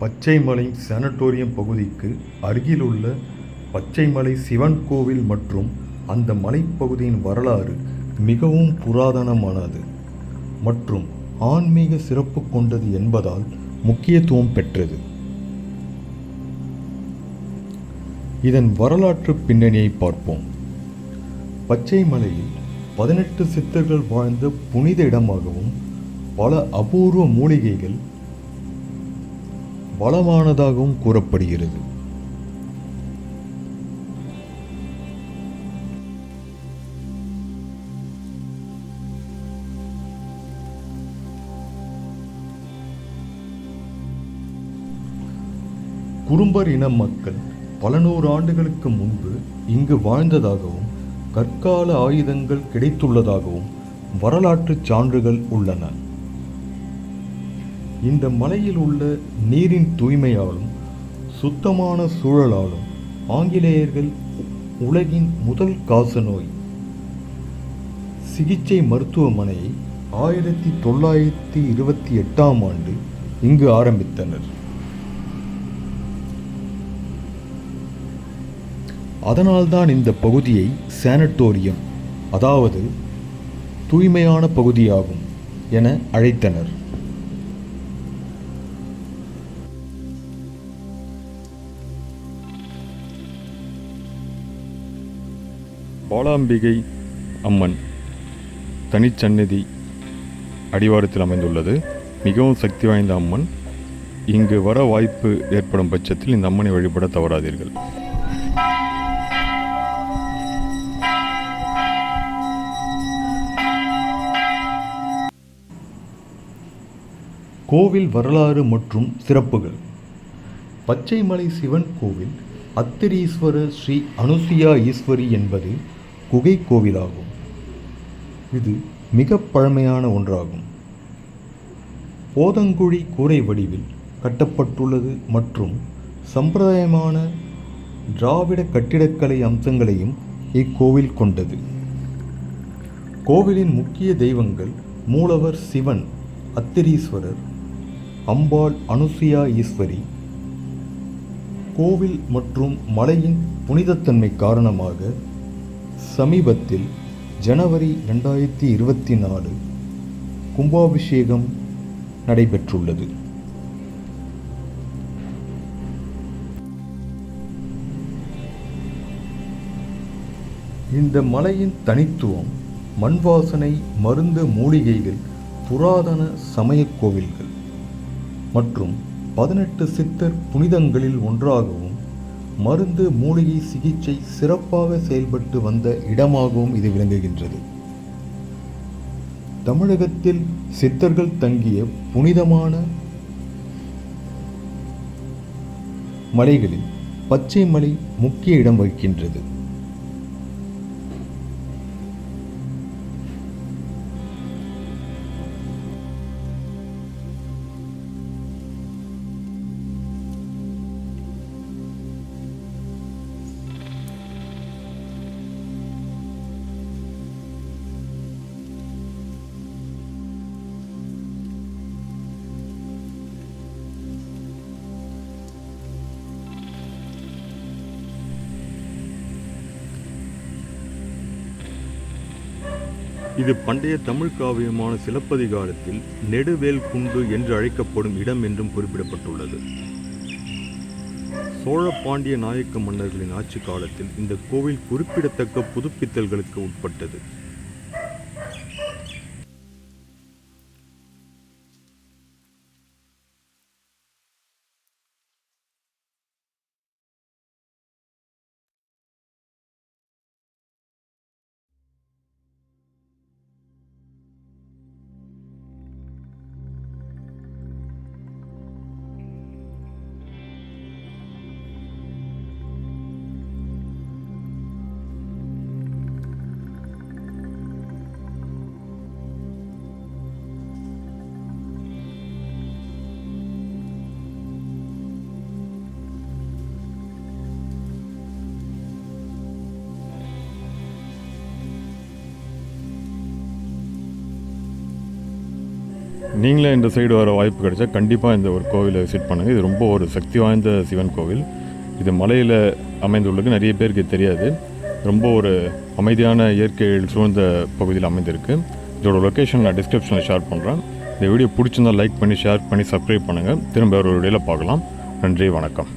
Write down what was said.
Pachaimalai sanatorium பகுதிக்கு அருகிலுள்ள பச்சைமலை சிவன் கோவில் மற்றும் அந்த மலைப்பகுதியின் வரலாறு மிகவும் புராதனமானது மற்றும் ஆன்மீக சிறப்பு கொண்டது என்பதால் முக்கியத்துவம் பெற்றது. இதன் வரலாற்று பின்னணியை பார்ப்போம். பச்சைமலையில் பதினெட்டு சித்தர்கள் வாழ்ந்த புனித இடமாகவும் பல அபூர்வ மூலிகைகள் வளமானதாகவும் கூறப்படுகிறது. குறும்பர் இன மக்கள் பல நூறு ஆண்டுகளுக்கு முன்பு இங்கு வாழ்ந்ததாகவும் கற்கால ஆயுதங்கள் கிடைத்துள்ளதாகவும் வரலாற்று சான்றுகள் உள்ளன. இந்த மலையில் உள்ள நீரின் தூய்மையாலும் சுத்தமான சூழலாலும் ஆங்கிலேயர்கள் உலகின் முதல் காசநோய். சிகிச்சை மருத்துவமனையை ஆயிரத்தி தொள்ளாயிரத்தி இருபத்தி எட்டாம் ஆண்டு இங்கு ஆரம்பித்தனர். அதனால்தான் இந்த பகுதியை சானட்டோரியம் அதாவது தூய்மையான பகுதியாகும் என அழைத்தனர். பாலாம்பிகை அம்மன் தனிச்சந்நிதி அடிவாரத்தில் அமைந்துள்ளது. மிகவும் சக்தி வாய்ந்த அம்மன். இங்கு வர வாய்ப்பு ஏற்படும் பட்சத்தில் இந்த அம்மனை வழிபட தவறாதீர்கள். கோவில் வரலாறு மற்றும் சிறப்புகள். பச்சைமலை சிவன் கோவில் அத்திரீஸ்வரர் ஸ்ரீ அனுசுயா ஈஸ்வரி என்பது குகை கோவிலாகும். இது மிக பழமையான ஒன்றாகும். போதங்குழி கூரை வடிவில் கட்டப்பட்டுள்ளது மற்றும் சம்பிரதாயமான திராவிட கட்டிடக்கலை அம்சங்களையும் இக்கோவில் கொண்டது. கோவிலின் முக்கிய தெய்வங்கள் மூலவர் சிவன் அத்திரீஸ்வரர் அம்பாள் அனுசுயா ஈஸ்வரி. கோவில் மற்றும் மலையின் புனிதத்தன்மை காரணமாக சமீபத்தில் ஜனவரி ரெண்டாயிரத்தி இருபத்தி நாலு கும்பாபிஷேகம் நடைபெற்றுள்ளது. இந்த மலையின் தனித்துவம் மண் வாசனை மருந்து மூலிகைகள் புராதன சமயக் கோவில்கள் மற்றும் பதினெட்டு சித்தர் புனிதங்களில் ஒன்றாகவும் மருந்து மூலிகை சிகிச்சை சிறப்பாக செயல்பட்டு வந்த இடமாகவும் இது விளங்குகின்றது. தமிழகத்தில் சித்தர்கள் தங்கிய புனிதமான மலைகளில் பச்சை மலை முக்கிய இடம் வகிக்கின்றது. இது பண்டைய தமிழ் காவியமான சிலப்பதிகாரத்தில் நெடுவேல் குண்டு என்று அழைக்கப்படும் இடம் என்றும் குறிப்பிடப்பட்டுள்ளது. சோழ பாண்டிய நாயக்க மன்னர்களின் ஆட்சி காலத்தில் இந்த கோவில் குறிப்பிடத்தக்க புதுப்பித்தல்களுக்கு உட்பட்டது. நீங்களே இந்த சைடு வர வாய்ப்பு கிடைச்சா கண்டிப்பாக இந்த ஒரு கோவிலை விசிட் பண்ணுங்கள் இது ரொம்ப ஒரு சக்தி வாய்ந்த சிவன் கோவில். இது மலையில் அமைந்துள்ளது. நிறைய பேருக்கு தெரியாது. ரொம்ப ஒரு அமைதியான இயற்கையில் சூழ்ந்த பகுதியில் அமைந்திருக்கு. இதோட லொக்கேஷன் நான் டிஸ்கிரிப்ஷனில் ஷேர் பண்ணுறேன் இந்த வீடியோ பிடிச்சிருந்தா லைக் பண்ணி ஷேர் பண்ணி சப்ஸ்கிரைப் பண்ணுங்கள் திரும்ப ஒரு வீடியோவில் பார்க்கலாம். நன்றி வணக்கம்.